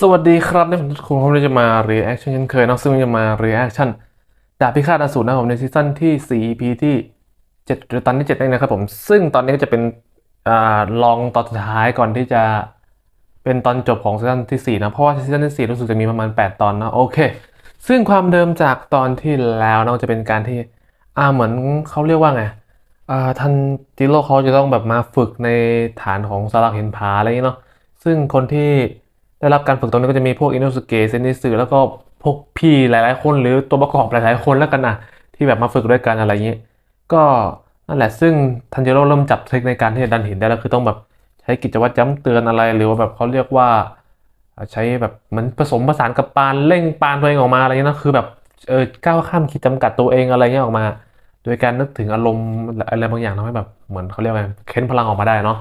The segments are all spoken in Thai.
สวัสดีครับนี่ผมคุณผมจะมา reaction เช่นเคยนะซึ่งจะมา reaction ดาบพิฆาตอสูรนะครับผมในซีซั่นที่ 4 EP ที่7หรือตอนที่7เองนะครับผม ซึ่งตอนนี้ก็จะเป็นอ่าลองตอนสุดท้ายก่อนที่จะเป็นตอนจบของซีซั่นที่ 4 นะ เพราะว่าซีซั่นที่ 4 รู้สึกจะมีประมาณ 8 ตอนนะโอเค ซึ่งความเดิมจากตอนที่แล้วเนาะจะเป็นการที่อ่าเหมือนเขาเรียกว่าไงอ่าทันจิโร่เขาจะต้องแบบมาฝึกในฐานของสลักเห็นผาอะไรอย่างเงี้ยเนาะซึ่งคนที่ ได้รับการฝึกตรงนี้ก็จะมีพวกอินโนสเกะเซนิสึแล้วก็พวกพี่หลายๆ คนหรือตัวประกอบหลายๆคนแล้วกันนะที่แบบมาฝึกด้วยกันอะไรอย่างนี้ก็นั่นแหละซึ่งทันเจโร่เริ่มจับทริคในการที่จะดันหินได้แล้วคือต้องแบบใช้กิจวัตรย้ำเตือนอะไร หรือว่าแบบเขาเรียกว่า ใช้แบบเหมือนผสมผสานกับปานเร่งปานตัวเองออกมาอะไรเงี้ยนะคือแบบเออก้าวข้ามขีดจำกัดตัวเองอะไรเงี้ยออกมา โดยการนึกถึงอารมณ์อะไรบางอย่างทำให้แบบเหมือนเขาเรียกว่าเค้นพลังออกมาได้เนาะ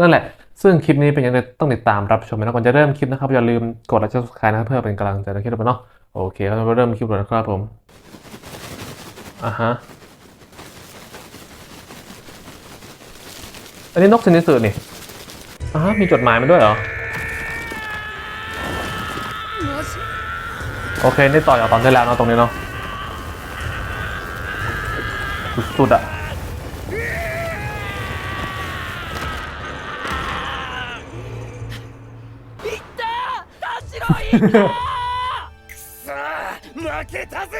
นั่นแหละ ซึ่งคลิปนี้เป็นยังไงต้องติดตามรับชมนะก่อนจะเริ่มคลิปนะครับอย่าลืมกดไลค์กด subscribe นะครับเพื่อเป็นกำลังใจในคลิปต่อไปเนาะโอเคเราเริ่มคลิปเลยนะครับผมอะฮะอันนี้นกชนิดสื่อนี่อะฮะมีจดหมายมาด้วยเหรอโอเค นี่ต่อจากตอนที่แล้วเนาะตรงนี้เนาะสุดๆอะ 負けたぜ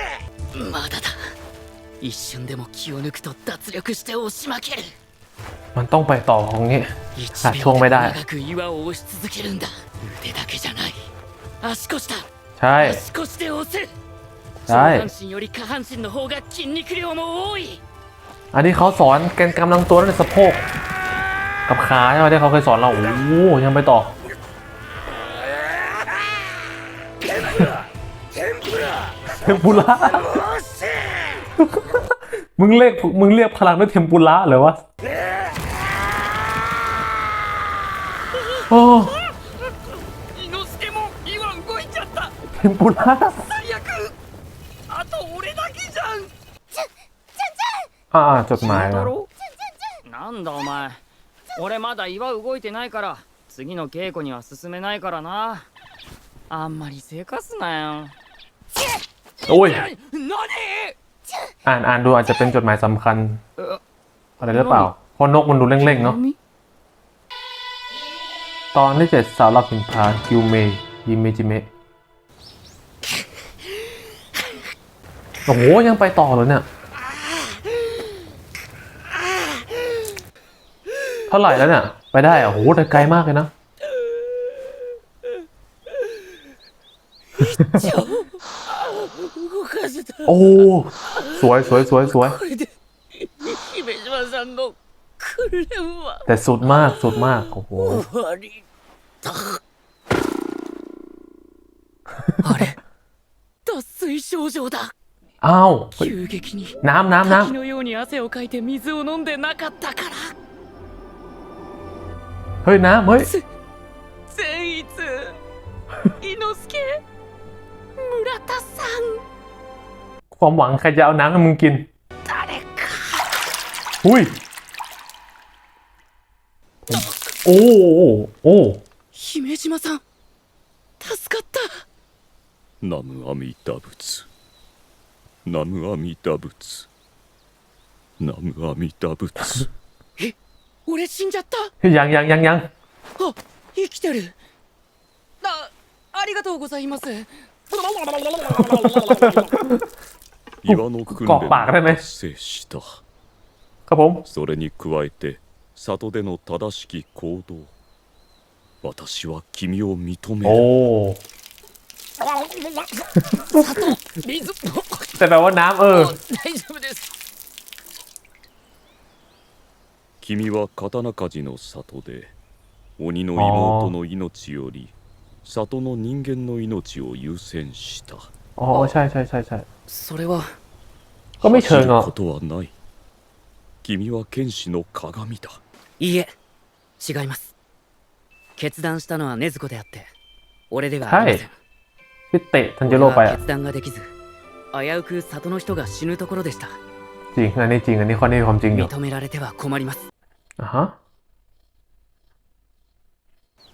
まだだ一瞬でも気を抜くと脱力して押し負ける มันต้องไปต่อของนี้ 一あช่วงไม่ได้ 長く岩を押し続けるんだ腕だけじゃない足腰だ ใช่ 足腰で押す上はい半身より下半身の方が筋肉量も多い อันนี้เขาสอนแกนกำลังตัวในสะโพกกับขาใช่ไหมที่เขาเคยสอนเราโอ้โหยังไปต่อ มปุระ おっし มึงเรียกมึงเรียกพลังด้วยเทมปุระเหรอวะโอ้ 伊之助も岩動いちゃった เทมปุระ 最悪あと俺だけじゃん อ่าจดหมายนะ なんだお前俺まだ岩動いてないから次の稽古には進めないからなあんまりせかすなよ โอ้ย อ่านอ่านดูอาจจะเป็นจดหมายสำคัญ อะไรหรือเปล่าเพราะนกมันดูเร่งๆเนาะตอนที่เจ็ดสาวรับสินพานกิวเมย์ยิเมจิเมะโอ้โหยังไปต่อเลยเนี่ย เท่าไหร่แล้วเนี่ย ไปได้อะโหแต่ไกลมากเลยนะ โอ้ สวยสวยสวยสวย これで姫島さんの訓練は แต่สุดมากสุดมาก โอ้โห 終わりだあれ脱水症状だ อ้าวเฮ้ย 急激に น้ำน้ำน้ 滝のように汗をかいて水を飲んでなかったからำเฮ้ย น้ำเฮ้ย 善逸伊之助 村田さん ความหวังใครจะเอาน้ำให้มึงกิน 誰か อุ้ย โอ้โอ้โอ้ 姫島さん助かったナムアミダ仏ナムアミダ仏ナムアミダ仏俺死んじゃった ยังยังยังยัง あ生きてるあありがとうございます 岩の訓練こバカだねを達成した ครับผม それに加えて里での正しき行動私は君を認め โอ้ る 水 แต่แปลว่าน้ำเออ 大丈夫です君は刀鍛冶の里で鬼の妹の命より 里の人間の命を優先した อ๋อ ใช่ใช่ใช่ใช่ それは ก็ไม่เชิง 走る อ่ะ ことはない君は剣士の鏡だいいえ違います決断したのは禰豆子であって俺ではありません ที่เตะทันจิโร่ 俺 ไป は อ่ะ 決断ができず危うく里の人が死ぬところでした จริง อันนี้จริง อันนี้ข้อนี้ความจริงอยู่ 認められては困ります อ่ะฮะ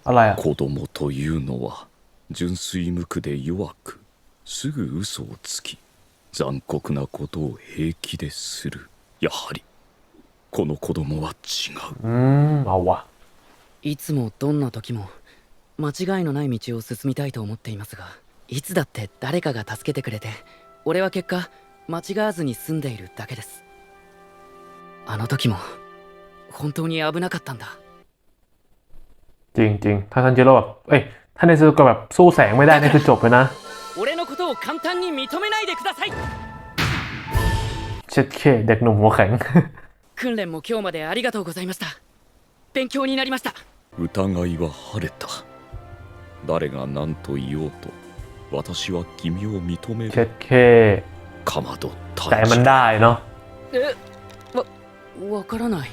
อะไรอ่ะ 子供というのは 純粋無垢で弱くすぐ嘘をつき残酷なことを平気でするやはりこの子供は違う อืมเอาวะ いつもどんな時も間違いのない道を進みたいと思っていますがいつだって誰かが助けてくれて俺は結果間違わずに済んでいるだけですあの時も本当に危なかったんだ จริงจริงถ้าทันจิโร่แบบเอ้ยถ้าในซูก็แบบสู้แสงไม่ได้นี่คือจบเลยนะ 俺のことを簡単に認めないでください เช็ดเคเด็กหนุ่มหัวแข็ง 訓練も今日までありがとうございました勉強になりました疑いは晴れた誰が何と言おうと私は君を認め เช็ る ดเค かまど ใจมัน 大事 ได้เนาะ えわわからない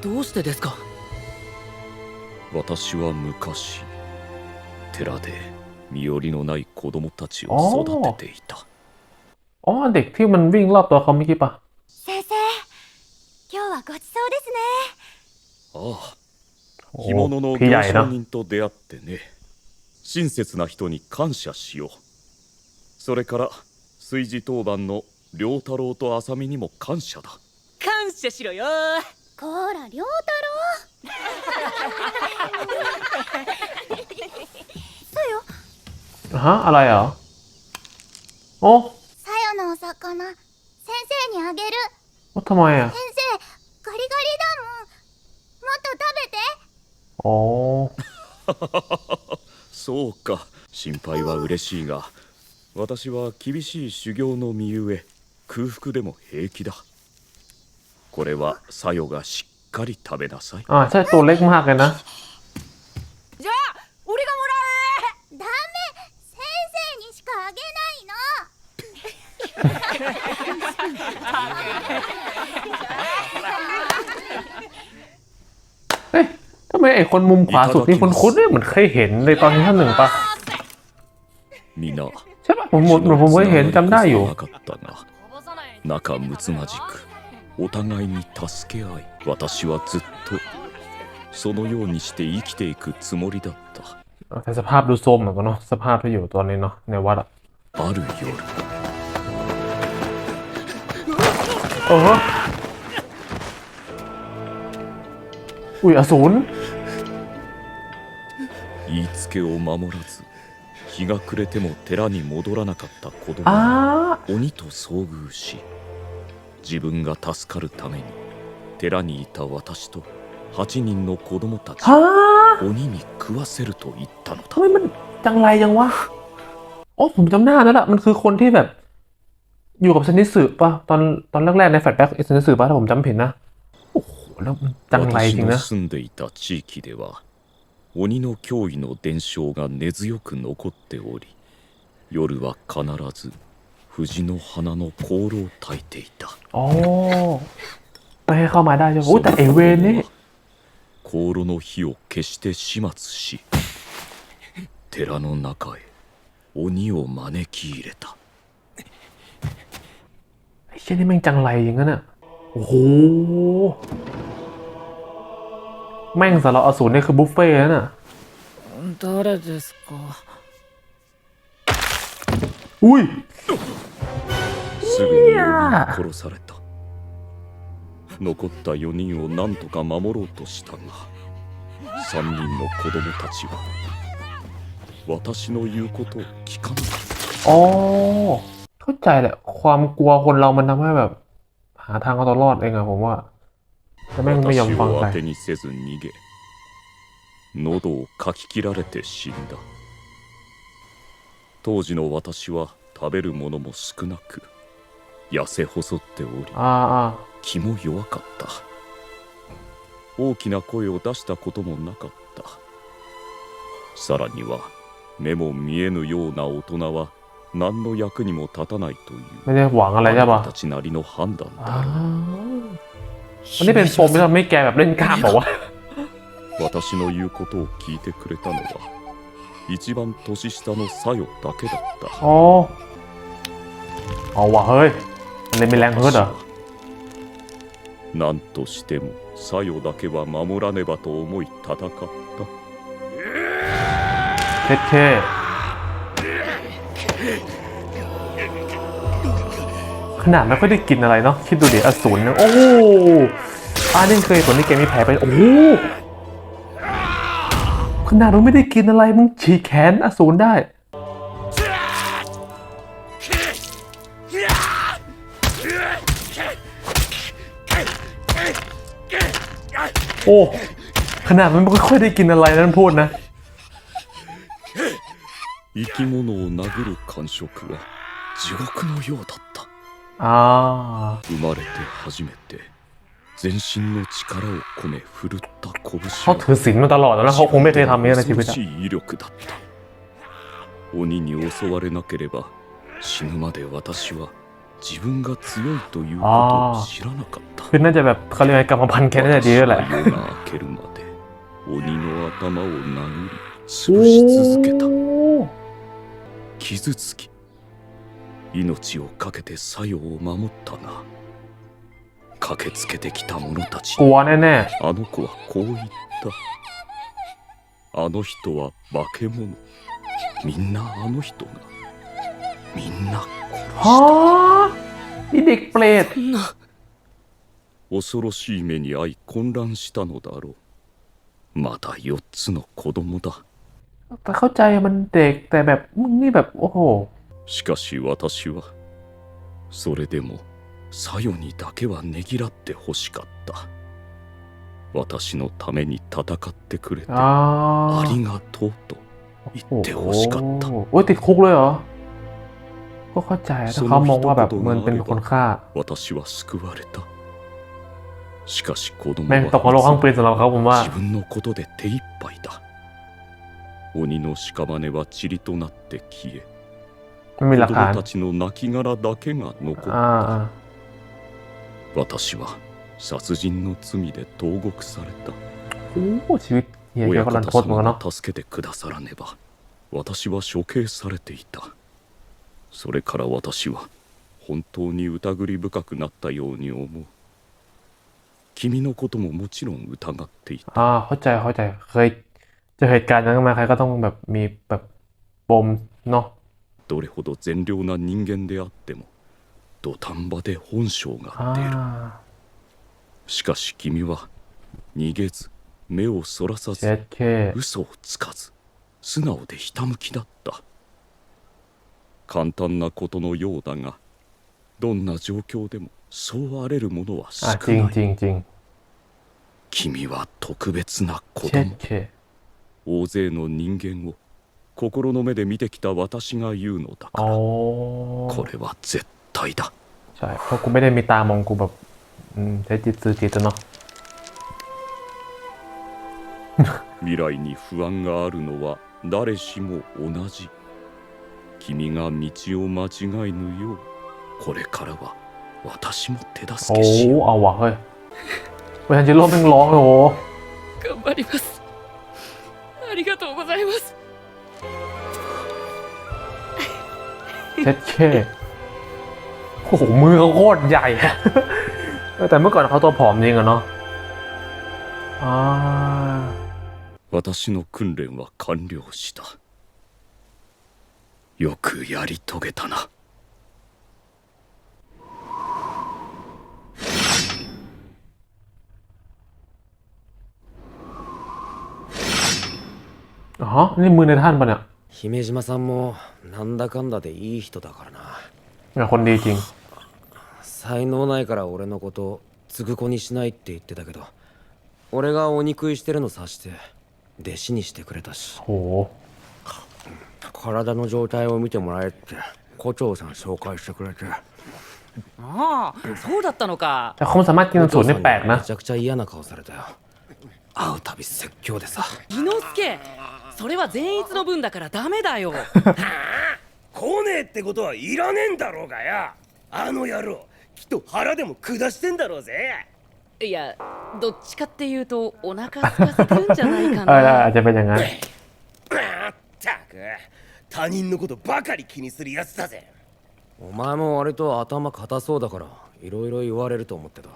どうしてですか 私は昔寺で身寄りのない子供たちを育てていた อ๋อเด็กที่มันวิ่งรอบตัวเขาเมื่อกี้ปะ 先生今日はごちそうですねああ โอ้ 干物の พี่ใหญ่ 行 เนาะ 商人と出会ってね親切な人に感謝しようそれから炊事当番の良太郎と浅見にも感謝だ感謝しろよこーら良太 ฮะอะไรเหรอโอ้ 郎さよのお魚先生にあげる ว่าทำไมอ่ะ 先生ガリガリだもんもっと食べて อ๋อ そうか心配は嬉しいが私は厳しい修行の身ゆえ空腹でも平気だこれはさよがしっ かり食べなさい อ่าใช่ตัวเล็กมากเลยนะ じゃあ俺がもらダメ先生にしかあげないの เฮ้ยทำไมไอ้คนมุมขวาสุดนี่คนคุ้นๆเนี่ยเหมือนเคยเห็นในตอนที่ท่านหนึ่งปะ 皆 ใช่ปะผมหมดผมเคยเห็นจำได้อยู่ なかったが仲睦まじくお互いに助け合い 私はずっとそのようにして生きていくつもりだった แต่สภาพดูโทรมเหมือนกันเนาะสภาพที่อยู่ตอนนี้เนาะในวัดอะ ある夜 เอออุ้ยอสูร 言いつけを守らず日が暮れても寺に戻らなかった子供 อ้า が鬼と遭遇し自分が助かるために 寺にいた私と8人の子供たち ฮะ を鬼に食わせると言ったの ทำ だ ไมมันจังไรยังวะโอ้ผมจำหน้าแล้วล่ะมันคือคนที่แบบ อยู่กับซันนิสึปะตอนตอนแรกๆในแฟลชแบ็กซันนิสึปะถ้าผมจำผิดนะโอ้โหแล้วมันจังไรจ 私 ริง の นะ 住んでいた地域では鬼の脅威の伝承が根強く残っており夜は必ず藤の花の香炉を焚いていた อ๋อ ไม่ให้เข้ามาได้ใช่ไหมโอ้แต่ไอเวนนี่ 香炉の火を消して始末し寺の中へ鬼を招き入れた ไอ้เช่นนี่แม่งจังไรจริงนะเนี่ยโอ้โห แม่งสารบอสูรนี่คือบุฟเฟ่ต์แล้วน่ะ 誰ですか อุ้ย すぐに鬼に殺された 残った4人を何とか守ろうとしたが3人の子供たちは私の言うことを聞かなかった อ๋อ เข้าใจแหละ ความกลัวคนเรามันทำให้แบบ หาทางเอาตัวรอดเองอะผมว่า แต่แม่งไม่ยอม 私 ฟัง を ใคร 当てにせず逃げ喉をかき切られて死んだ当時の私は食べるものも少なく痩せ細っており อ่าอ่า 気も弱かった大きな声を出したこともなかったさらには目も見えぬような大人は何の役にも立たないという ไม่ได้หวังอะไร あ ใช่ な ปะ たたちなりの判断 อ่า だろう อันนี้เป็นปมที่ทำให้แกแบบเล่นกล้ามบอกว่า 私の言うことを聞いてくれたのは一番年下のサヨだけだった อ๋อเอาว่ะเฮ้ยมันเลยมีแรงเพิร์ดเหรอ 何としてもサヨだけは守らねばと思い戦った เช็ดแค่ขนาดไม่ค่อยได้กินอะไรเนาะคิดดูดิอสูรนะโอ้โหอานี่เคยผลที่เกมมีแผลไปโอ้โหขนาดเราไม่ได้กินอะไรมึงฉีกแขนอสูรได้ อ้ ขนาดมันไม่ค่อยได้กินอะไรนั่นพูดนะ 生き物を殴る感触は地獄のようだった อ่า 生まれて初めて全身の力を込め振るった拳 เขาถือศีลมาตลอดแล้วนะเขาคงไม่เคยทำอย่างนี้ในชีวิต 恐ろ อะ しい威力だった鬼に襲われなければ死ぬまで私は 自分が強いということを知らなかった คือน่าจะแบบเขาเรียกไงกรรมพันธุ์แค่น่าจะดีด้วยแหละ 私は夜が明けるまで鬼の頭を殴り潰し続けた傷つき命を懸けて作用を守ったが駆けつけてきた者たち กลัวแน่ あの子はこう言った。あの人は化け物。みんなあの人が。みんな ๆ ฮะนี่เด็กเปรต そんな恐ろしい目に遭い混乱したのだろう。まだ4つの子供だ。 แต่เข้าใจมันเด็กแต่แบบมึงนี่แบบโอ้โห しかし私は、それでも、さよにだけはねぎらってほしかった。私のために戦ってくれて、 อ่า ありがとうと言 โอ้ ってโห ほしかった。 โอ้ยติดคุกเลยเหรอ ก็เข้าใจถ้าเขามองว่าแบบมันเป็นคนฆ่า 私は救われたしかし子供 แม่งตกนรกข้าง は ปืนสำหรับเขาผมว่า 自分のことで手一杯だ鬼の屍は塵となって消え ไม่มีหลัก 子 ฐาน 供たちの亡骸だけが残っ อ่า た อ่า 私は殺人の罪で投獄された โอ้โหชีวิตเฮียแก 親 ก็รัน 方 ทดเหมือนกัน 様 เนาะ が助けてくださらねば私は処刑されていた それから私は本当に疑り深くなったように思う。君のことももちろん疑っていた。ああาเข้าはจどれほど善良な人間であっても土壇場で本性が出る。しかし君は逃げず目をそらさず嘘をつかず素直でひたむきだった。簡単なことのようだがどんな状況でもそうあれるものは อ่ะ 少 จริง ない จริงจริง 君は特別な子 เช็ด 供 เค 大勢の人間を心の目で見てきた私が言うのだ อ๋ か อ らこれは絶対だ ใช่เพราะกูไม่ได้มีตามองกูแบบอืมใช้จิตสื่อจิตอะเนาะ 未来に不安があるのは誰しも同じ 君が道を間違えぬようこれからは私も手 โอ้ 助けしよう เอาว่ะเฮ้ยเวทันจิโร่แม่งร้องเลยโอ้ 頑張りますありがとうございます เช็ดเคโอ้โหมือเขาโคตรใหญ่อะ เออแต่เมื่อก่อนเขาตัวผอมจริงอะเนาะอ่า 私の訓練は完了した よくやり遂げたな อ๋อ นี่มือในท่านปะเนี่ย 姫島さんもなんだかんだでいい人だからな เป็นคนดีจริง 才能ないから俺のことを継ぐ子にしないって言ってたけど俺がお憎いしてるの察して弟子にしてくれたし โห 体の状態を見てもらえって胡蝶さん紹介してくれてああそうだったのか แต่เขาสามารถกิน 胡 สูต 蝶 ร さ นี่ んに แปลกนะ めちゃくちゃ嫌な顔されたよ会うたび説教でさ伊之助それは善逸の分だからダメだよ来ねえってことはいらねえんだろうがやあの野郎きっと腹でも下してんだろうぜいやどっちかっていうとお腹空かせてるんじゃないか เอออาจ な จะเป็นอย่างนั้น まったく 他人のことばかり気にするやつだぜ。お前も割と頭固そうだから色々言われると思ってた。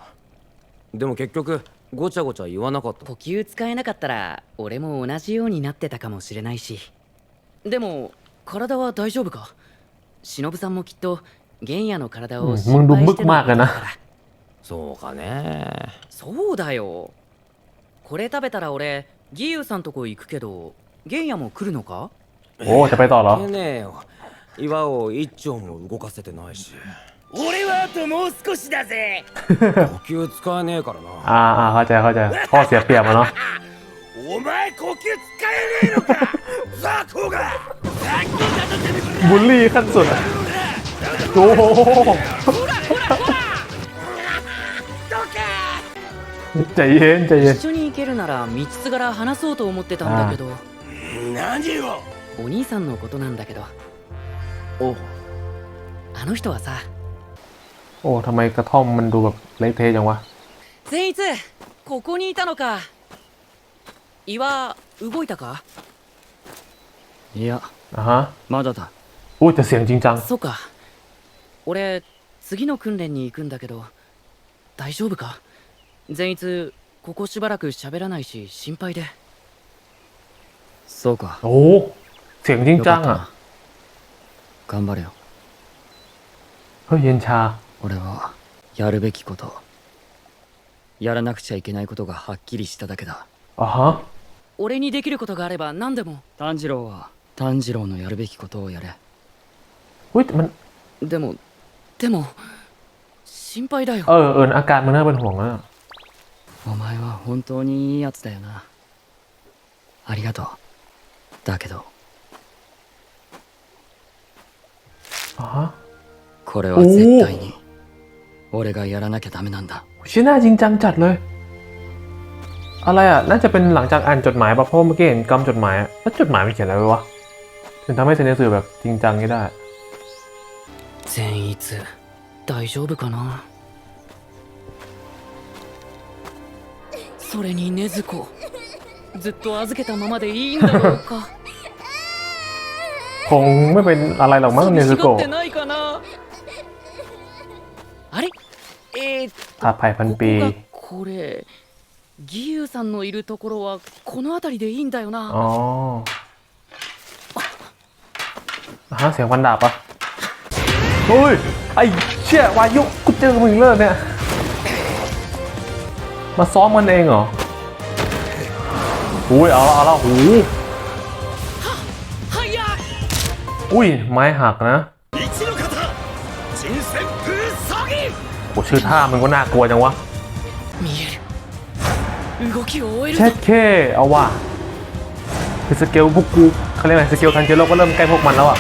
でも結局ごちゃごちゃ言わなかった。呼吸使えなかったら俺も同じようになってたかもしれないし。でも体は大丈夫か？忍さんもきっと玄野の体を心配してなかからそうかね。そうだよ。これ食べたら俺義勇さんとこ行くけど玄野も来るのか？おお、จะไปต่ねえよ岩を一丁も動かせてないし。俺はあともう少しだぜ。呼吸使えねえからな。ああ、เข้าใจเข้าお前呼吸使えねえのか。ザコが。บูลลี่ขั้นสุดโอ้โหใจเ一緒に行けるなら道す柄話そうと思ってたんだけど。何を。お兄さんのことなんだけどおあの人はさ โอ้ทำไมกระท่อมมันดูแบบเละเทะจังวะ 善逸ここにいたのか岩動いたかいや อ่าฮะ まだだ อุ้ยแต่เสียงจริงจัง そうか俺次の訓練に行くんだけど大丈夫か善逸ここしばらく喋らないし心配でそうか โอ้ เสียงจริง よ จั か ง った อ่ะ な頑張れよ เฮ้ยเย็นชา 俺はやるべきことやらなくちゃいけないことがはっきりしただけだ อ่าฮะ 俺にできることがあれば何でも炭治郎は炭治郎のやるべきことをやれ อุ้ยมัน でもでも心配だよ เออเอออาการมันน่าเป็นห่วงนะ お前は本当にいいやつだよなありがとうだけど これは絶対に俺がやらなきゃダメなんだ ชิน่าจริงจังจัดเลย อะไรอ่ะ น่าจะเป็นหลังจากอ่านจดหมายป่ะเพราะเมื่อกี้เห็นกำจดหมายอะแล้วจดหมายมันเขียนอะไรไว้วะ ถึงทำให้เซนเนสือแบบจริงจังนี้ได้ 善逸大丈夫かなそれに禰豆子ずっと預けたままでいいんだろうか คงไม่เป็นอะไรหรอกมั้งเน 寂 ซึ し โกะ がってないかなあれえー、っ อาภัยพัน と ปี ここがこれ義勇さんのいるところはこの辺りでいいんだよ อ๋ な ออ่ะฮะเสียงฟันดาบปะเฮ้ย ไอ้เชี่ยวายุกูเจอมึงเลยเนี่ย มาซ้อมกันเองเหรออุ้ยเอาละเอาละหู อุ้ย ไม้หักนะโอ้ชื่อท่ามันก็น่ากลัวจังวะเช็ดเคเอาว่ะคือสเกลพวกกูเขาเรียกอะไรสเกลทันเจโร่ก็เริ่มใกล้พวกมันแล้วอะ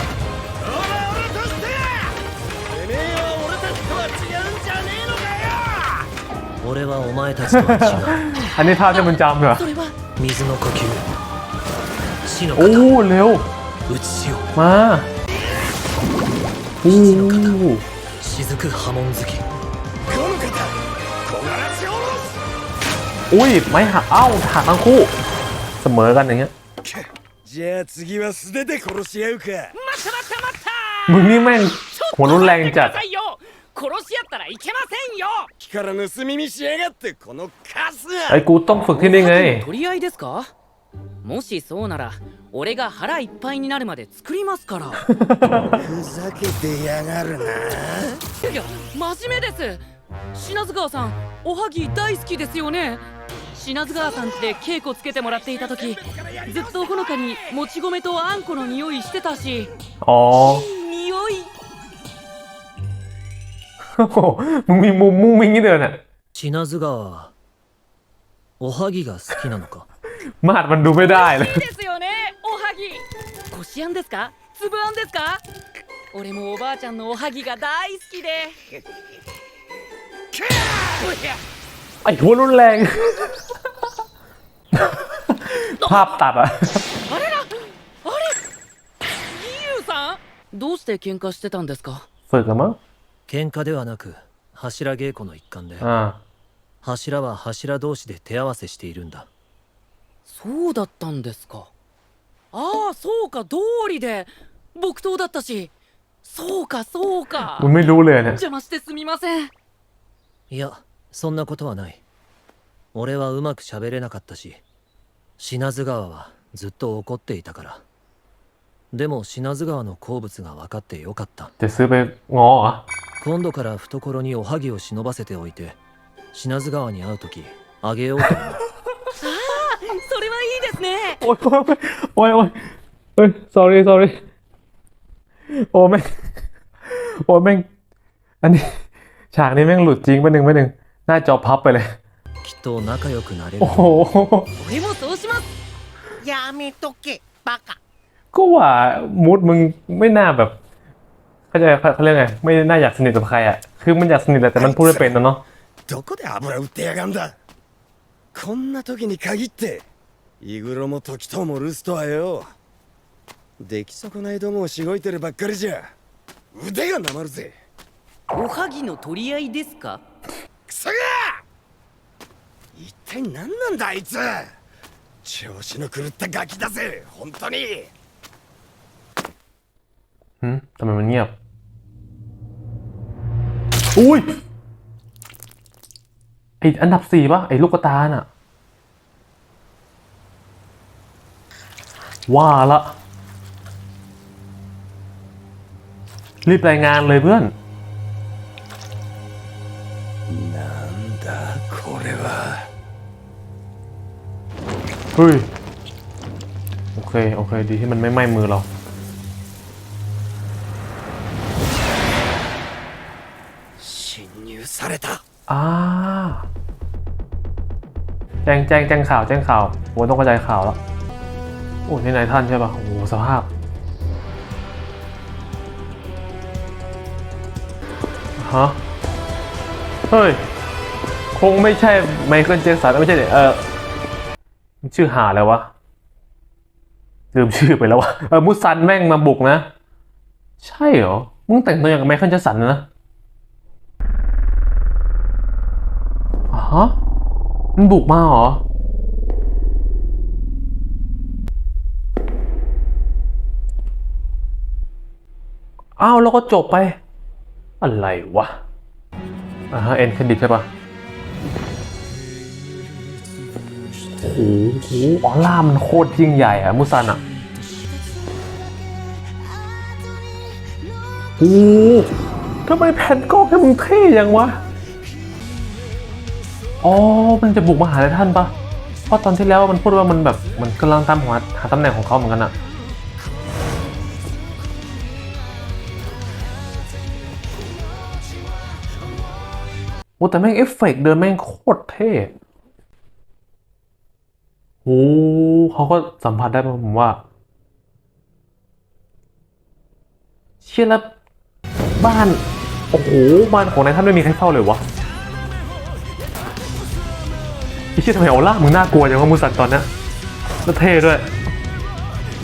อันนี้ภาพที่มันจำเหรอโอ้เร็ว มาอู้อุ้ยไม่หักเอ้าหักทั้งคู่ เสมอกันอย่างเงี้ยมึงนี่แม่งหัวรุนแรงจัดไอ้กูต้องฝึกที่นี่ไง 取り合いですかもしそうなら俺が腹いっぱいになるまで作りますからふざけてやがるないや真面目です品津川さんおはぎ大好きですよね品津川さんって稽古つけてもらっていた時ずっとほのかにもち米とあんこの匂いしてたし อ๋อ いい匂い โอ้โหมึงมีมุมมุ้งมิ้งนี่เดินอ่ะ 品津川はおはぎが好きなのか มาดมันดูไม่ได้เลย こしあんですか粒あんですか俺もおばあちゃんのおはぎが大好きで ไอ้หัวรุนแรง ภาพตัดอะ あれらあれ義勇さんどうして喧嘩してたんですか ฝึกอะมั้ง 喧嘩ではなく柱稽古の一環で อ่า 柱は柱同士で手合わせしているんだそうだったんですか ああそうか通りで木刀だったしそうかそうか มึงไม่รู้เลยเนี่ย 邪魔してすみませんいやそんなことはない俺はうまく喋れなかったし品津川はずっと怒っていたから でも品津川の好物が分かってよかった จะซื้อไปง้อเหรอ 今度から懐におはぎを忍ばせておいて品津川に会う時あげようと思うそ れはいいですね โอ้ยโอ้ยโอ้ยโอ้ยเฮ้ย sorry sorry โอ้แม่งโอ้แม่ง อันนี้ ฉากนี้แม่งหลุดจริงไปหนึ่งไปหนึ่งหน้าจอพับไปเลย きっと仲良くなれる โอ้โห 俺もそうしますやめとけバカ ก็ว่ามูดมึงไม่น่าแบบเขาใจเขาเรียกไง ไม่น่าอยากสนิทกับใครอ่ะ คือมันอยากสนิทแหละแต่มันพูดไม่เป็นนะเนาะ どこで油売ってやがんだこんな時に限って イグロも時とも留守とはよ出来損ないどもをしごいてるばっかりじゃ腕がなまるぜおはぎの取り合いですかクソが一体何なんだあいつ調子の狂ったガキだぜ本当に หืมทำไมมันเงียบ อุ้ย ไออันดับสี่ปะไอลูกกระตาน่ะ ว่าละ รีบรายงานเลยเพื่อน なんだこれは เฮ้ย โอเค โอเค ดีที่มันไม่ไหม้มือเรา 侵入された อ่า แจ้งแจ้งแจ้งข่าวแจ้งข่าวโอ้ต้องกระจายข่าวแล้ว โ อ้นี่นายท่านใช่ปะโอ้โหสภาพ ฮะ เฮ้ย คงไม่ใช่ไมเคิลเจคสันไม่ใช่เด็เออชื่อหาแล้ววะ ลืมชื่อไปแล้ววะ เออมุสันแม่งมาบุกนะ ใช่เหรอ มึงแต่งตัวอย่างกับไมเคิลเจคสันนะฮะมันบุกมาเหรอ อ้าวแล้วก็จบไป อะไรวะ อ่าฮะเอ็นเครดิตใช่ปะโอ้โหออร่ามันโคตรยิ่งใหญ่อะมุซันอะโอ้ทำไมแผ่นกล้องให้มึงเท่ยังวะ อ๋อ มันจะบุกมาหาท่านปะเพราะตอนที่แล้วมันพูดว่ามันแบบมันกำลังตามหาหาตำแหน่งของเขาเหมือนกันอะ อ้แต่แม่งเอฟเฟกต์เดินแม่งโคตรเท่โอ้เขาก็สัมผัสได้ผมว่า เชื่อแล้วบ้าน โอ้โห บ้านของนายท่านไม่มีใครเฝ้าเลยวะไอ้เชี่ยทำไมออร่ามึงน่ากลัวจังวะมูสันตอนนี้แล้วเท่ด้วย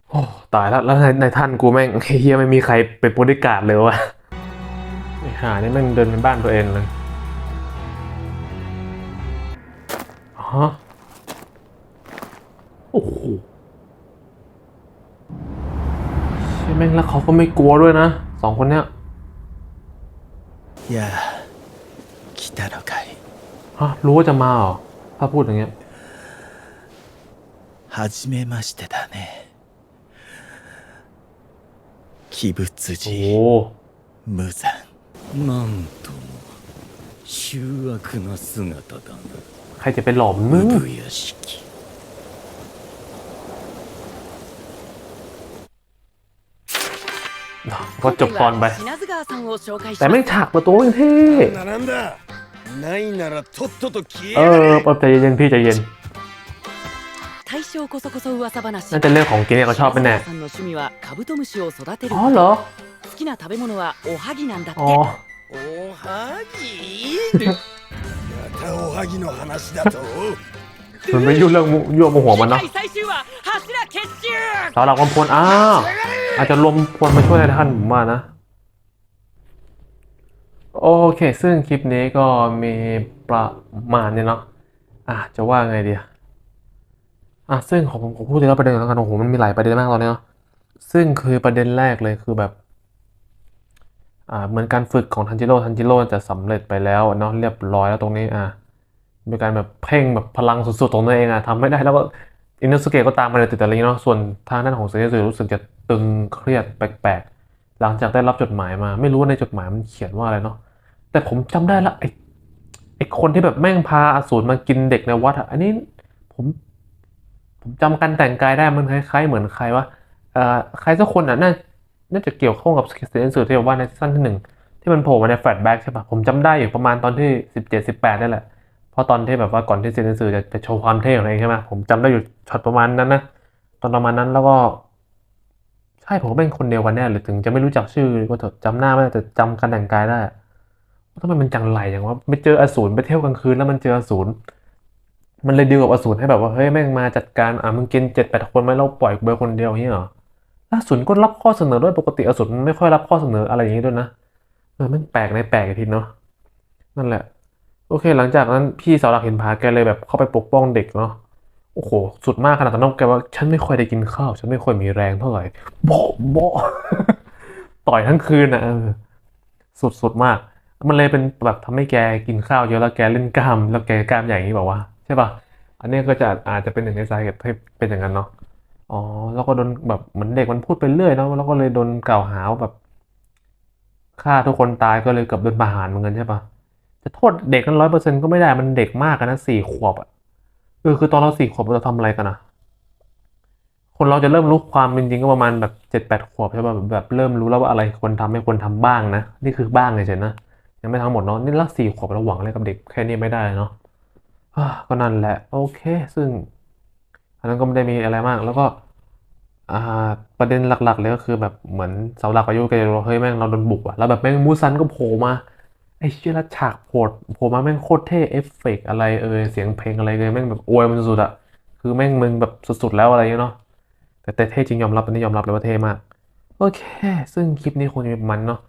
โอ้ตายแล้วแล้วในในท่านกูแม่งเฮียไม่มีใครเป็นบริการเลยวะไอ้ห่านี่แม่งเดินเป็นบ้านตัวเองเลย ฮะโอ้โหเชี่ยแม่งแล้วเขาก็ไม่กลัวด้วยนะสองคนเนี้ย いや来たのかい ฮะรู้ว่าจะมาเหรอ ถ้าพูดอย่างเงี้ย はじめましてだね鬼物 โอ้ 児 โห 無残なんとも醜悪な姿だ ใครจะไปหลอมมึง な産屋敷 ก็จบตอนไป 品津川さんを紹介し แต่ ま ไม่ す ฉากประตูยังเท่ なんだなんだないならとっとと消え เอ や อ がれ ปรับใจเย็นๆพี่ใจเย็น 大正こそこそ噂話 น่าจะเรื่องของกินเนี่ยเขาชอบเป็นแน่ 品津川さんの趣味はカブトムシを育てる อ๋อเหรอ 好きな食べ物はおはぎなんだって อ๋อ おはぎま たおはぎの話だと มันไม่ยุ่งเรื่องยั่วโมโหมันเนาะ 次回最終話柱結集 สาวหลักวันพลอ้าวอาจจะรวมพลมาช่วยในท่านผมว่านะ โอเค ซึ่งคลิปนี้ก็มีประมาณนี้เนาะอ่ะจะว่าไงดีอะอ่ะซึ่งของผมผมพูดถึงประเด็นก่อนแล้วกันโอ้โหมันมีหลายประเด็นมากตอนนี้เนาะซึ่งคือประเด็นแรกเลยคือแบบ อ่า เหมือนการฝึกของทันจิโร่ทันจิโร่จะสำเร็จไปแล้วเนาะเรียบร้อยแล้วตรงนี้อะมีการแบบเพ่งแบบพลังสุดๆของตัวเองอะทำไม่ได้แล้วก็อินโนสเกะก็ตามมาเลยติดอะไรเนาะส่วนทางด้านของเซนเซรู้สึกจะตึงเครียดแปลกๆ หลังจากได้รับจดหมายมา ไม่รู้ว่าในจดหมายมันเขียนว่าอะไรเนาะแต่ผมจำได้ละไอ้ไอ้คนที่แบบแม่งพาอสูรมากินเด็กในวัดอะอันนี้ผมผมจำการแต่งกายได้มันคล้ายๆเหมือนใครวะเอ่อใครสักคนอะน่า น่าจะเกี่ยวข้องกับเซนเซอร์ที่แบบว่าในซีซั่นที่หนึ่งที่มันโผล่มาในแฟลชแบ็กใช่ปะผมจำได้อยู่ประมาณตอนที่สิบเจ็ดสิบแปดนี่แหละเพราะตอนที่แบบว่าก่อนที่เซนเซอจะจะโชว์ความเท่ของตัวเองใช่ไหมผมจำได้อยู่ช็อตประมาณนั้นนะตอนประมาณนั้นแล้วก็ ใช่ผมเป็นคนเดียวกันแน่หรือถึงจะไม่รู้จักชื่อก็เถอะจำหน้าไม่ได้แต่จำการแต่งกายได้ทำไมมันจังไรอย่างว่าไปเจออสูรไปเที่ยวกลางคืนแล้วมันเจออสูรมันเลยดีลกับอสูรให้แบบว่าเฮ้ยแม่งมาจัดการอะมึงกินเจ็ดแปดคนไหมเราปล่อยเบอร์คนเดียวเงี้ยเหรอ อสูรก็รับข้อเสนอด้วยปกติอสูรมันไม่ค่อยรับข้อเสนออะไรอย่างงี้ด้วยนะเออม่งแปลกในแปลกอีกทีเนาะนั่นแหละ โอเค หลังจากนั้นพี่สาวหลักเห็นพาแกเลยแบบเข้าไปปกป้องเด็กเนาะโอ้โหสุดมากขนาดนั้นแกว่าฉันไม่ค่อยได้กินข้าว ฉันไม่ค่อยมีแรงเท่าไหร่โบะโบะต่อยทั้งคืนนะสุดสุดมาก มันเลยเป็นแบบทำให้แกกินข้าวเยอะแล้วแกเล่นกล้าม แล้วแกกล้ามใหญ่อย่างนี้บอกว่าใช่ป่ะอันนี้ก็จะอาจจะเป็นหนึ่งในสาเหตุที่เป็นอย่างนั้นเนาะ อ๋อแล้วก็โดนแบบเหมือนเด็กมันพูดไปเรื่อยเนาะแล้วก็เลยโดนกล่าวหาว่าแบบฆ่าทุกคนตายก็เลยเกือบโดนประหารเหมือนกันใช่ปะจะโทษเด็กนั้นร้อยเปอร์เซ็นต์ก็ไม่ได้มันเด็กมากนะสี่ขวบอะเออคือตอนเราสี่ขวบเราทำอะไรกันอะคนเราจะเริ่มรู้ความจริงก็ประมาณแบบเจ็ดแปดขวบใช่ปะแบบแบบเริ่มรู้แล้วว่าอะไรควรทำไม่ควรทำบ้างนะนี่คือบ้างเฉยๆนะยังไม่ทั้งหมดเนาะนี่เราสี่ขวบเราหวังอะไรกับเด็กแค่นี้ไม่ได้เนาะก็นั่นแหละ โอเค ซึ่ง อันนั้นก็ไม่ได้มีอะไรมาก แล้วก็ประเด็นหลักๆเลยก็คือแบบเหมือนเสาหลักอายุแกจะบอกเฮ้ยแม่งเราโดนบุกว่ะแล้วแบบแม่งมูซันก็โผล่มาไอ้เชี่ยละฉากโผล่โผล่มาแม่งโคตรเท่เอฟเฟกต์อะไรเออเสียงเพลงอะไรเลยแม่งแบบอวยมันสุดอะคือแม่งมึงแบบสุดๆแล้วอะไรเงี้ยเนาะแต่แต่เท่จริงยอมรับอันนี้ยอมรับเลยว่าเท่มากโอเค ซึ่งคลิปนี้คงจะเป็นมันเนาะ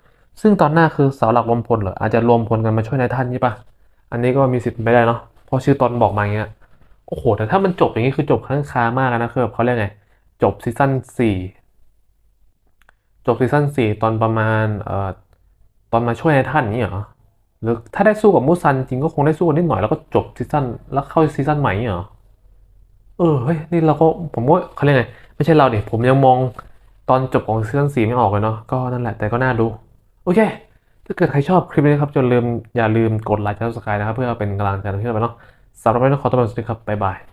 ซึ่งตอนหน้าคือเสาหลักรวมพลเหรออาจจะรวมพลกันมาช่วยนายท่านใช่ปะอันนี้ก็มีสิทธิ์ไปได้เนาะเพราะชื่อตอนบอกมาอย่างเงี้ย โอ้โห แต่ถ้ามันจบอย่างนี้คือจบข้างคามากนะคือแบบเขาเรียกไง จบซีซั่นสี่จบซีซั่นสี่ตอนประมาณเอ่อตอนมาช่วยนท่านนี้เหรอหรือถ้าได้สู้กับมูซันจริงก็คงได้สู้กันนิดหน่อยแล้วก็จบซีซั่นแล้วเข้าซีซั่นใหม่เหรอเออเฮ้ยนี่เราก็ผมว่าเขาเรียกไงไม่ใช่เราดิผมยังมองตอนจบของซีซั่นสี่ไม่ออกเลยเนาะก็นั่นแหละแต่ก็น่าดู โอเค ถ้าเกิดใครชอบคลิปนี้ครับจนลืมอย่าลืมกดไลค์และ subscribe นะครับ เพื่อเป็นกำลังใจให้เราไปเนาะ สำหรับวันนี้ขอตัวไปก่อนสวัสดีครับบ๊ายบาย